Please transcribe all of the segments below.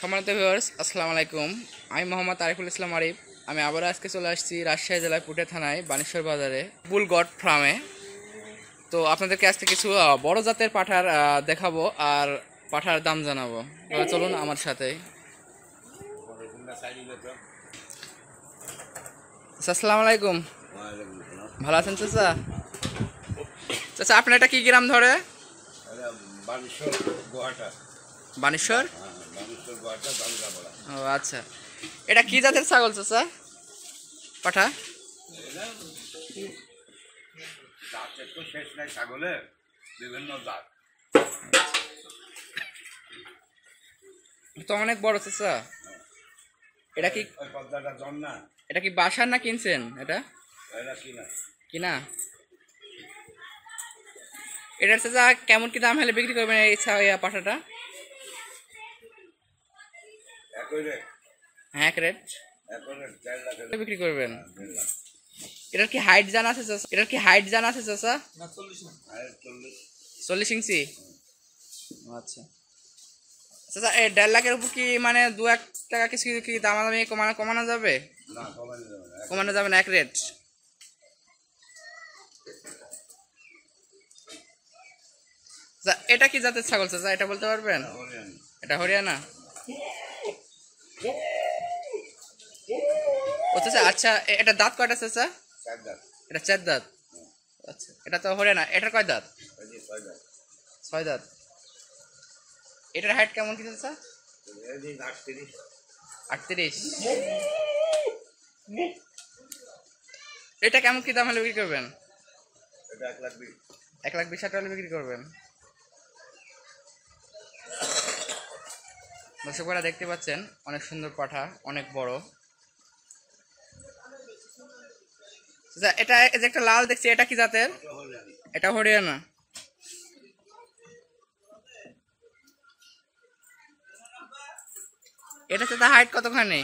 সম্মানিত ভিউয়ার্স আসসালামু আলাইকুম। আমি মোহাম্মদ আরিফুল ইসলাম আরিফ। আমি আবার আজকে চলে আসছি রাজশাহী জেলার পুটে থানায় বানেশ্বর বাজারে বুল গড ফার্মে। তো আপনাদেরকে আজকে কিছু বড় জাতের পাঠার দেখাবো আর পাঠার দাম জানাব। চলুন আমার সাথে। আচ্ছা, আসসালামু আলাইকুম। ভালো আছেন চাচা? চাচা আপনার এটা কি গ্রাম ধরে? বানেশ্বর? ও আচ্ছা। এটা কি জাতের ছাগল, চাচা? পাঠা? তো অনেক বড়, চাচা। এটা কি এটা কি বাসার না কিনছেন এটা? এরা কি না এটার চাচা কেমন কি দাম হলে বিক্রি করবেন এই পাঠাটা? হ্যাঁ এক রেট লাখের বিক্রি করবেন। এটার কি হাইট জানা আছে চাচা? এটার কি হাইট জানা আছে চাচা? চল্লিশ ইঞ্চি। আচ্ছা। চাচা এই দেড় লাখের উপর কি মানে দু এক টাকা কিছু কি দামাদামি কমানো কমানো যাবে? কমানো যাবে না কমানো যাবে না এক রেট? আচ্ছা, এটা কি জাতের ছাগল চাচা? এটা বলতে পারবেন? এটা হরিয়ানা? ও চাচা আচ্ছা এটা দাঁত কয়টা চাচা এটা চার দাঁত? আচ্ছা এটা তো হরিয়ানা এটার কয় দাঁত? ছয় দাঁত। এটার হাইট কেমন কি চাচা আটত্রিশ। এটা কেমন কি দাম হলে বিক্রি করবেন? এটা এক লাখ বিশ। হাজার টাকা বিক্রি করবেন? দর্শকরা দেখতে পাচ্ছেন অনেক সুন্দর পাঠা অনেক বড়। আচ্ছা, এটা যে একটা লাল দেখছি এটা কি জাতের? এটা হরিয়ানা। এটা তো হাইট কতখানি?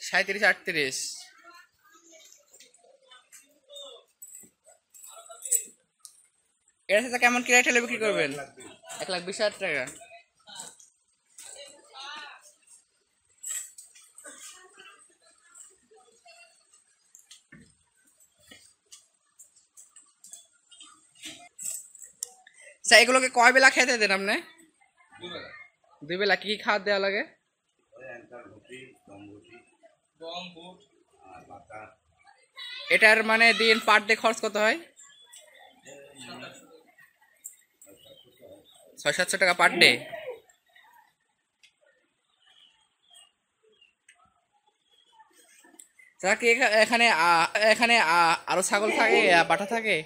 সাঁত্রিশ আটত্রিশ। এটা সাথে কেমন কি রেট বিক্রি করবেন? এক লাখ বিশ হাজার টাকা। আচ্ছা এগুলোকে কয় বেলা খেতে দেন আপনি? দুই বেলা কি কি খাবার দেওয়া লাগে? এটার মানে দিন পার ডে খরচ কত হয়? ছয় সাতশো টাকা পার ডে কি এখা- এখানে এখানে আরও ছাগল থাকে পাঠা থাকে।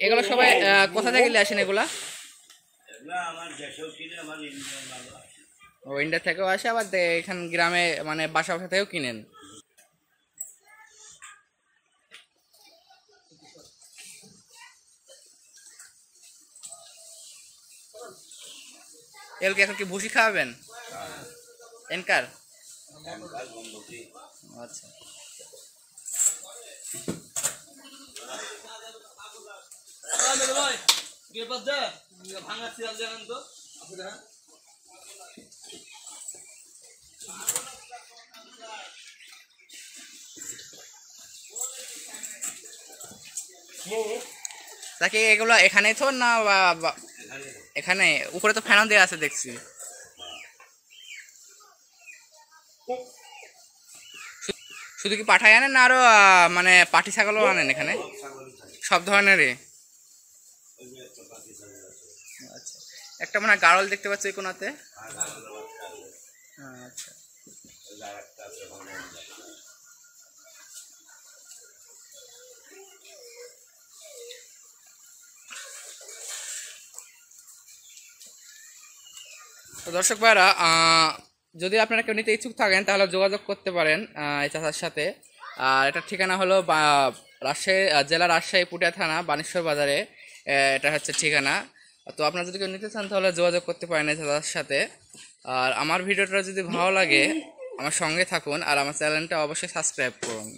এগুলো সবাই কোথা থেকে আসেন এগুলা? ও, ইন্ডিয়া থেকেও আসে, আবার এখান গ্রামে মানে বাসা বাসা থেকেও কিনেন। এগুলোকে এখন কি ভুসি খাওয়াবেন? এনকার? আচ্ছা। ভাঙা সিয়াল জানেন তো আপনি দেখেন তাকে এগুলো এখানেই থোন না, বা- এখানে? উপরে তো ফ্যানও দেওয়া আছে দেখছি। শুধু কি পাঠাই আনেন না আরও মানে পাটি ছাগলও আনেন এখানে? সব আছে আচ্ছা। একটা মানে গাড়ল দেখতে পাচ্ছি কোনাতে। আচ্ছা ওই যে আরেকটা আছে হরিয়ানা তো দর্শক ভাইরা যদি আপনারা কেউ নিতে ইচ্ছুক থাকেন, তাহলে যোগাযোগ করতে পারেন এই চাচার সাথে। আর এটার ঠিকানা হলো রাজশাহী জেলা রাজশাহী পুটিয়া থানা, বানেশ্বর বাজারে। এটা হচ্ছে ঠিকানা। তো আপনারা যদি কেউ নিতে চান, তাহলে যোগাযোগ করতে পারেন এই চাচার সাথে। আর আমার ভিডিওটা যদি ভালো লাগে, আমার সঙ্গে থাকুন, আর আমার চ্যানেলটা অবশ্যই সাবস্ক্রাইব করুন।